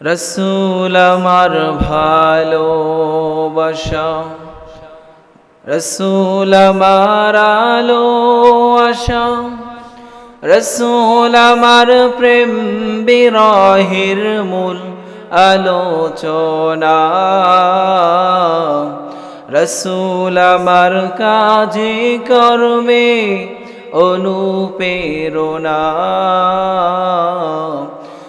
রসুল আমার ভালোবাসা। রসুল আমার আলো আশা রসুল আমার প্রেম বিরহির মূল আলোচনা। রসুল আমার কাজে কর্মে অনুপেরণা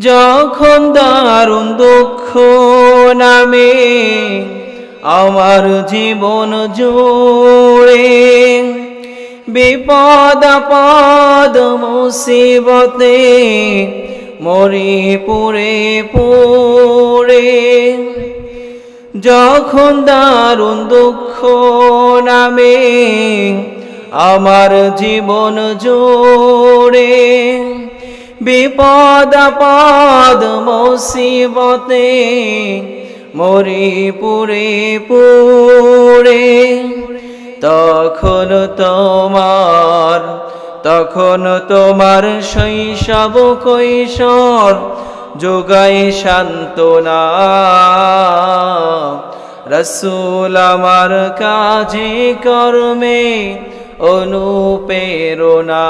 যখন দারুণ দুঃখ নামে আমার জীবন জুড়ে, বিপদ পদ মুসিবতে মরি পুরে পুরে যখন দারুণ দুঃখ নামে আমার জীবন জোড়ে বিপদ পদ মুসিবতে মরি পুরে পুরে তখন তোমার তখন তোমার শৈশব কৈশোর যোগাই সান্ত্বনা। রসুল আমার কাজে, কর্মে অনুপেরণা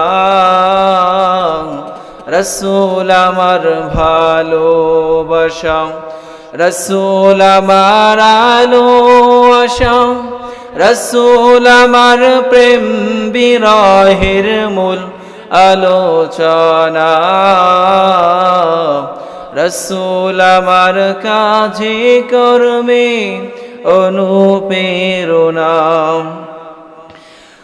রসুল আমার ভালোবাসা, রসুল আমার আলো আশা রসুল আমার প্রেম বিরহের মূল আলোচনা। রসুল আমার কাজে কর্মে অনুপেরণা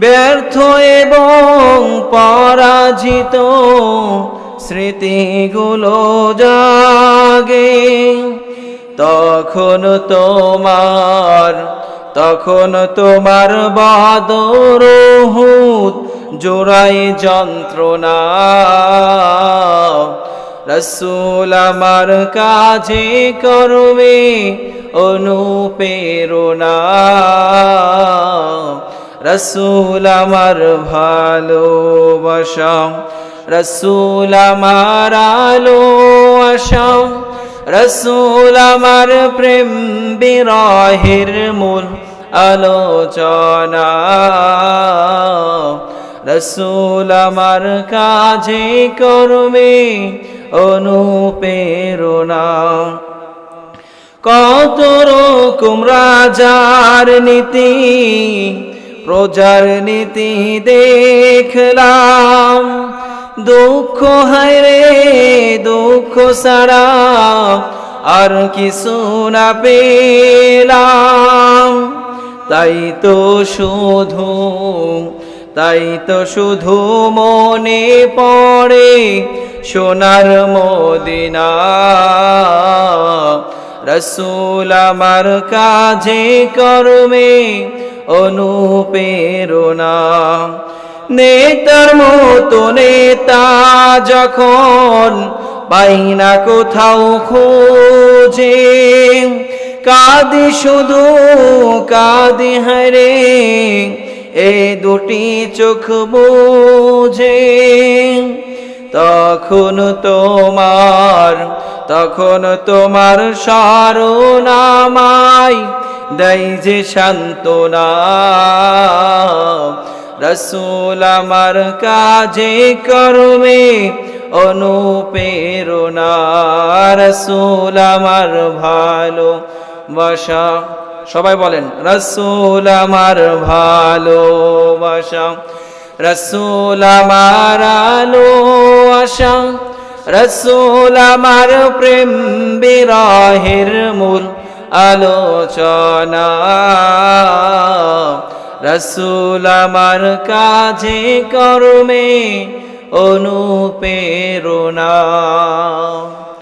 ব্যর্থ এবং পরাজিত স্মৃতিগুলো জাগে। তখন তোমার তখন তোমার বাদর জোড়াই যন্ত্রণা। রসুল আমার কাজে করবে অনুপেরণা রসুল আমার ভালোবাসা রসুল আমার আলো আশা রসুল আমার প্রেম বিরহের মূল আলোচনা রসুল আমার কাজে কর্মে অনুপেরণা কত রকম রাজার নীতি প্রজার নীতি দেখলাম। দুঃখ হায় রে, দুঃখ সারা আর কিছু না পেলাম। তাই তো শুধু, তাই তো শুধু মনে পড়ে সোনার মদিনা। রসুল আমার কাজে কর্মে অনুপেরণা নেতার মতো নেতা যখন পাই না কোথাও খোঁজে, কাঁদি শুধু, কাঁদি হারে এ দুটি চোখ বুঝে। তখন তোমার তখন তোমার সারনামাই দেয় যে সান্ত্বনা। রসুল আমার কাজে কর্মে অনুপেরণা রসুল আমার ভালো বাসা। সবাই বলেন, রসুল আমার ভালোবাসা রসুল আমার আলো আশা। রসুল আমার প্রেম বিরাহের মূল। আলোচনা। রসুল আমার কাজে কর্মে অনুপেরণা